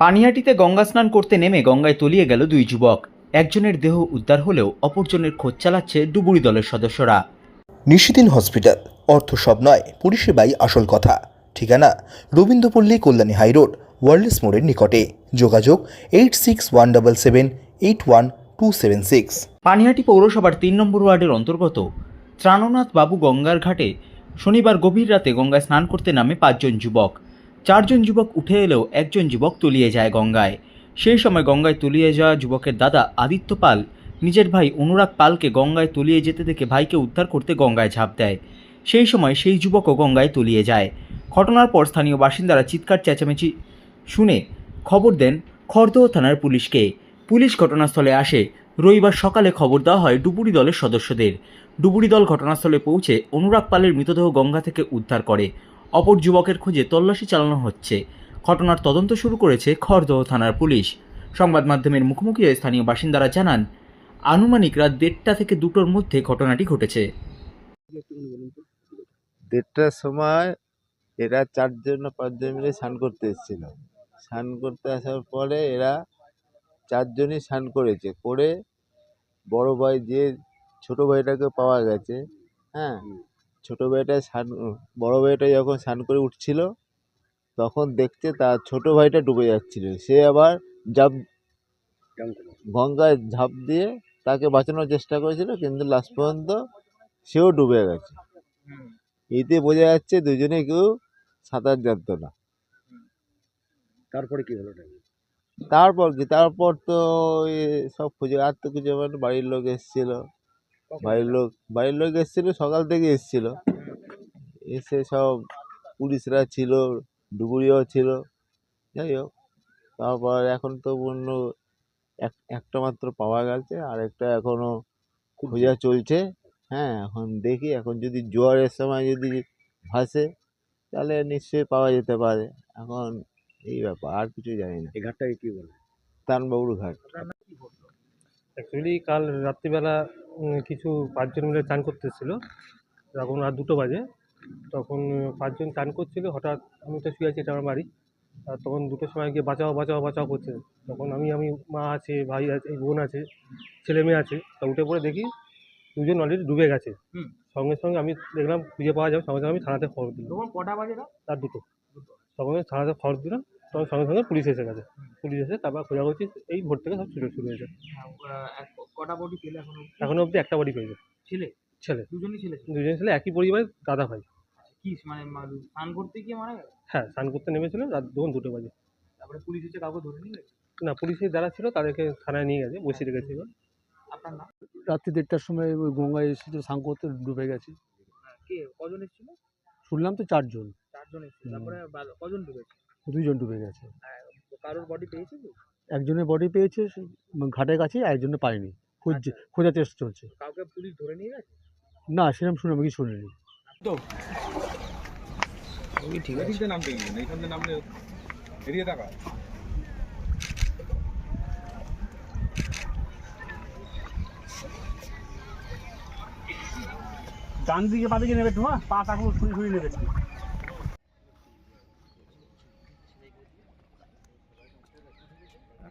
পানিহাটিতে গঙ্গা স্নান করতে নেমে গঙ্গায় তলিয়ে গেল দুই যুবক। একজনের দেহ উদ্ধার হলেও অপরজনের খোঁজ চালাচ্ছে ডুবুরি দলের সদস্যরা। নিশিদিন হসপিটাল অর্থ সব নয় পরিষেবাই আসল কথা। ঠিকানা রবীন্দ্রপল্লী কল্যাণী হাইরোড ওয়ার্ল্ডস মোড়ের নিকটে। যোগাযোগ eight six one double seven eight one two seven six. Panihati পৌরসভার তিন নম্বর ওয়ার্ডের অন্তর্গত। ত্রাণনাথ বাবু গঙ্গার ঘাটে শনিবার গভীর রাতে গঙ্গায় স্নান করতে নামে পাঁচজন যুবক। চারজন যুবক উঠে এলেও একজন যুবক তলিয়ে যায় গঙ্গায়। সেই সময় গঙ্গায় তলিয়ে যাওয়া যুবকের দাদা আদিত্য পাল, নিজের ভাই অনুরাগ পালকে গঙ্গায় তলিয়ে যেতে দেখে ভাইকে উদ্ধার করতে গঙ্গায় ঝাঁপ দেয়। সেই সময় সেই যুবকও গঙ্গায় তলিয়ে যায়। ঘটনার পর স্থানীয় বাসিন্দারা চিৎকার, চেঁচামেচি শুনে খবর দেন খড়দহ থানার পুলিশকে। পুলিশ ঘটনাস্থলে আসে। রবিবার সকালে খবর দেওয়া হয় ডুবুরি দলের সদস্যদের। ডুবুরি দল ঘটনাস্থলে পৌঁছে অনুরাগ পালের মৃতদেহ গঙ্গা থেকে উদ্ধার করে। অপর যুবকের খোঁজে তল্লাশি চালানো হচ্ছে। ঘটনার তদন্ত শুরু করেছে খড়দহ থানার পুলিশ। সংবাদ মাধ্যমের মুখোমুখি স্থানীয় বাসিন্দারা জানান আনুমানিক রাত দেড়টা থেকে দুটোর মধ্যে ঘটনাটি ঘটেছে। দেড়টার সময় এরা চারজন পাঁচজন মিলে স্নান করতে এসেছিল। স্নান করতে আসার পরে এরা চারজনই স্নান করেছে। করে বড় ভাই যে ছোট ভাইটাকে পাওয়া গেছে হ্যাঁ? ছোট ভাইটা স্নান বড় ভাইটা যখন স্নান করে উঠছিল তখন দেখছে তার ছোট ভাইটা ডুবে যাচ্ছিল। সে আবার জাপ গঙ্গায় ঝাঁপ দিয়ে তাকে বাঁচানোর চেষ্টা করেছিল কিন্তু লাস্ট পর্যন্ত সেও ডুবে গেছে। এতে বোঝা যাচ্ছে দুজনে কেউ সাঁতার জানতো না। তারপরে কি হলো তারপর কি? তারপর তো সব খুঁজে আর তো মানে বাড়ির লোক এসেছিল। বাড়ির লোক বাড়ির লোক এসেছিল সকাল থেকে এসেছিল। এসে সব পুলিশরা ছিল ডুবুরিও ছিল। যাই হোক তারপর এখন তো অন্য এক একটা মাত্র পাওয়া গেছে আর একটা এখনও খোঁজা চলছে। হ্যাঁ এখন দেখি এখন যদি জোয়ারের সময় যদি ভাসে তাহলে নিশ্চয়ই পাওয়া যেতে পারে। এখন এই ব্যাপার আর কিছু জানি না। এই ঘাটটাকে কী বলে? তানবাবুর ঘাট। অ্যাকচুয়ালি কাল রাত্রিবেলা কিছু পাঁচজন মিলে চান করতে এসেছিল তখন রাত দুটো বাজে। তখন পাঁচজন চান করছিল। হঠাৎ আমি তো শুয়ে আছি এটা আমার বাড়ি। আর তখন দুটোর সময় গিয়ে বাঁচাও বাঁচাও বাঁচাও করছে। তখন আমি আমি মা আছে ভাই আছে বোন আছে ছেলে মেয়ে আছে। তা উঠে পড়ে দেখি দুজন অলরেডি ডুবে গেছে। সঙ্গে সঙ্গে আমি দেখলাম খুঁজে পাওয়া যাবে সঙ্গে সঙ্গে আমি থানাতে খবর দিলাম। কটা বাজে রাত? দুটো। সঙ্গে সঙ্গে থানাতে খবর দিলাম। তখন সঙ্গে সঙ্গে পুলিশ এসে গেছে। পুলিশ এসে তারপর খোঁজাখুঁজি এই ভোর থেকে সব শুরু শুরু হয়েছে। কটা বডি পেলে এখন এখনও অবধি একটা বাড়ি পেয়েছে। ছেলে? ছেলে। দুজনই ছেলে দুজন ছেলে একই পরিবারের দাদা ভাই। কি মানে স্নান করতে গিয়ে মারা গেল? হ্যাঁ স্নান করতে নেমেছিল রাত তখন দুটো বাজে। তারপরে পুলিশ এসে কাউকে ধরে নিয়ে গেছে? না পুলিশের যারা ছিল তাদেরকে থানায় নিয়ে গেছে বসিয়ে রেখেছে এবার। আপনার নাম? রাত্রি দেড়টার সময় ওই গঙ্গায় এসেছিল স্নান করতে ডুবে গেছে। কে? কজন এসেছিল? শুনলাম তো চারজন। চারজন এসেছিল তারপরে কজন ডুবেছে? দুইজন ডুবে গেছে। কারোর বডি পেয়েছে কি একজনের বডি পেয়েছে ঘাটের কাছে একজনের পায়নি। খুঁজছে খোঁজার চেষ্টা চলছে। কাউকে পুলিশ ধরে নিয়ে গেছে? না সেরকম শুনে আমি কিছু শুনিনি। নামতে গেলেন এইখান থেকে নামলে এদিকে টাকা ডান দিকে পা দিকে নেবে তো পা শুনি শুনি নেবে।